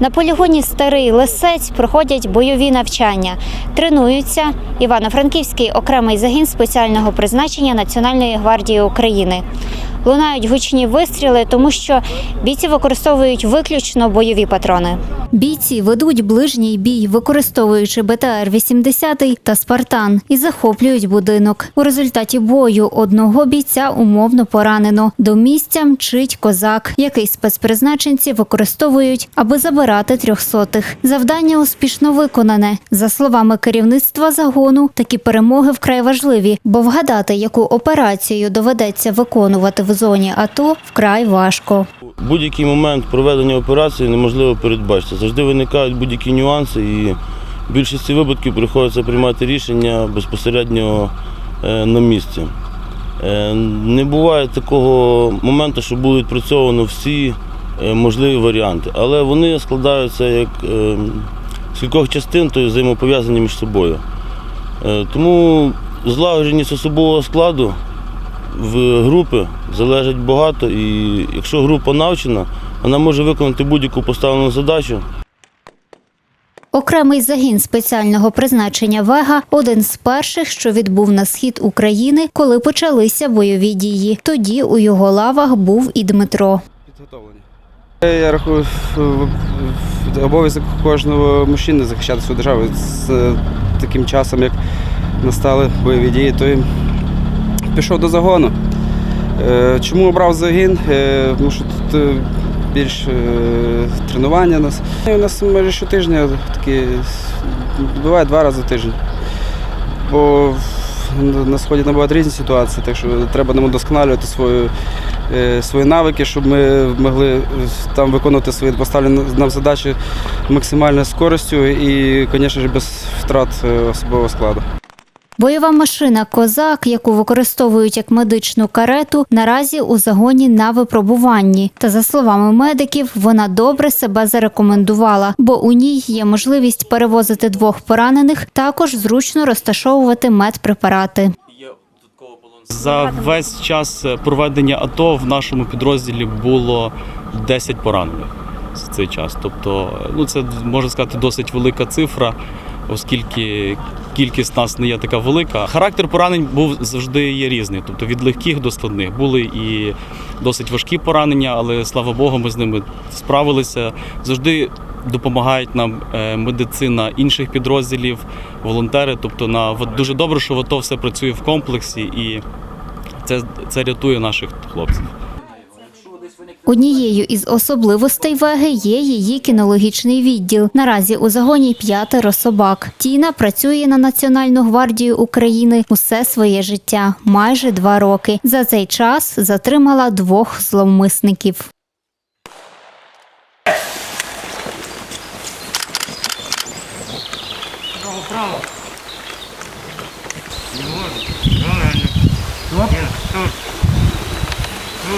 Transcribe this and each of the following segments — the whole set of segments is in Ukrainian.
На полігоні Старий Лисець проходять бойові навчання. Тренуються Івано-Франківський окремий загін спеціального призначення Національної гвардії України. Лунають гучні вистріли, тому що бійці використовують виключно бойові патрони. Бійці ведуть ближній бій, використовуючи БТР-80 та Спартан, і захоплюють будинок. У результаті бою одного бійця умовно поранено. До місця мчить козак, який спецпризначенці використовують, аби забирати трьохсотих. Завдання успішно виконане. За словами керівництва загону, такі перемоги вкрай важливі, бо вгадати, яку операцію доведеться виконувати в зоні АТО, вкрай важко. Будь-який момент проведення операції неможливо передбачити. Завжди виникають будь-які нюанси, і в більшості випадків приходиться приймати рішення безпосередньо е, на місці. Е, Не буває такого моменту, що будуть відпрацьовано всі е, можливі варіанти, але вони складаються як з кількох частин, то взаємопов'язані між собою. Тому злагодженість особового складу в групи залежить багато, і якщо група навчена, вона може виконати будь-яку поставлену задачу. Окремий загін спеціального призначення Вега один з перших, що відбув на схід України, коли почалися бойові дії. Тоді у його лавах був і Дмитро. Підготовлені. Я рахую обов'язок кожного мужчини захищати свою державу. З е, таким часом, як настали бойові дії, то пішов до загону. Е, Чому обрав загін? Е, Тому що тут е, більш тренування у нас. І У нас майже щотижня такі буває два рази в тиждень. Бо на сході набагато різні ситуації, так що треба нам удосконалювати свою свої навики, щоб ми могли там виконувати свої поставлені нам задачі максимальною скоростю і, звісно ж, без втрат особового складу. Бойова машина Козак, яку використовують як медичну карету, наразі у загоні на випробуванні. Та за словами медиків, вона добре себе зарекомендувала, бо у ній є можливість перевозити двох поранених, також зручно розташовувати медпрепарати. За весь час проведення АТО в нашому підрозділі було 10 поранених за цей час. Тобто, ну це можна сказати досить велика цифра, оскільки кількість нас не є така велика. Характер поранень був завжди є різний, тобто від легких до складних. Були і досить важкі поранення, але слава Богу, ми з ними справилися. Завжди допомагають нам е, медицина інших підрозділів, волонтери. Тобто на дуже добре, що в АТО все працює в комплексі і це, це рятує наших хлопців. Однією із особливостей веги є її кінологічний відділ. Наразі у загоні п'ятеро собак. Тіна працює на Національну гвардію України усе своє життя, майже два роки. За цей час затримала двох зловмисників.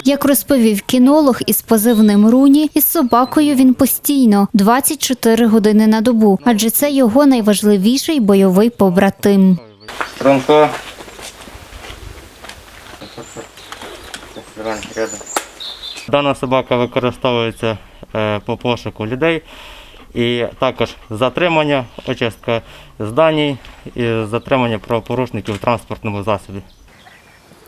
Як розповів кінолог із позивним Руні, із собакою він постійно 24 години на добу, адже це його найважливіший бойовий побратим. Ромко. Дана собака використовується е, по пошуку людей і також затримання, очистка зданій і затримання правопорушників в транспортному засобі.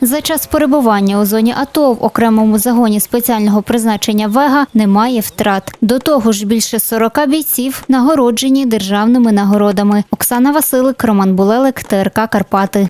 За час перебування у зоні АТО в окремому загоні спеціального призначення Вега немає втрат. До того ж, більше 40 бійців нагороджені державними нагородами. Оксана Василик, Роман Булелик, ТРК Карпати.